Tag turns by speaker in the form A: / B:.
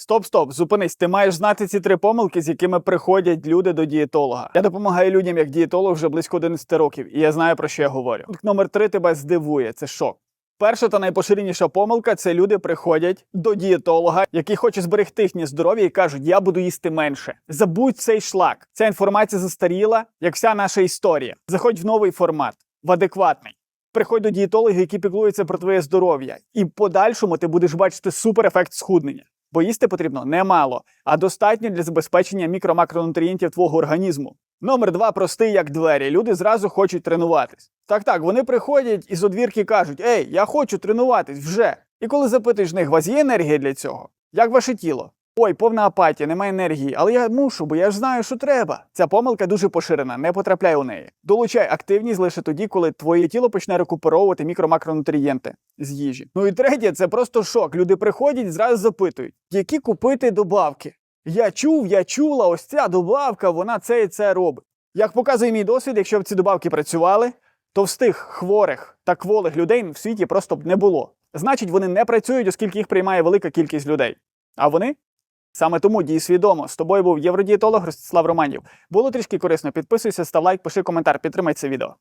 A: Стоп, стоп, зупинись. Ти маєш знати ці три помилки, з якими приходять люди до дієтолога. Я допомагаю людям як дієтолог вже близько 11 років, і я знаю про що я говорю. Пункт номер три тебе здивує. Це шок. Перша та найпоширеніша помилка це люди приходять до дієтолога, який хоче зберегти їхнє здоров'я і кажуть, я буду їсти менше. Забудь цей шлак. Ця інформація застаріла, як вся наша історія. Заходь в новий формат, в адекватний. Приходь до дієтологів, які піклуються про твоє здоров'я, і в подальшому ти будеш бачити суперефект схуднення. Бо їсти потрібно немало, а достатньо для забезпечення мікро-макронутрієнтів твого організму. Номер два простий як двері. Люди зразу хочуть тренуватись. Так, так, вони приходять і з одвірки кажуть: Ей, я хочу тренуватись вже. І коли запитуєш них, у вас є енергія для цього? Як ваше тіло? Ой, повна апатія, немає енергії, але я мушу, бо я ж знаю, що треба. Ця помилка дуже поширена, не потрапляй у неї. Долучай активність лише тоді, коли твоє тіло почне рекуперовувати мікро-макронутрієнти з їжі. Ну і третє, це просто шок. Люди приходять і зразу запитують, які купити добавки. Я чув, я чула, ось ця добавка, вона це і це робить. Як показує мій досвід, якщо б ці добавки працювали, товстих, хворих та кволих людей в світі просто б не було. Значить, вони не працюють, оскільки їх приймає велика кількість людей. А вони? Саме тому дій свідомо. З тобою був євродієтолог Ростислав Романів. Було трішки корисно. Підписуйся, став лайк, пиши коментар, підтримай це відео.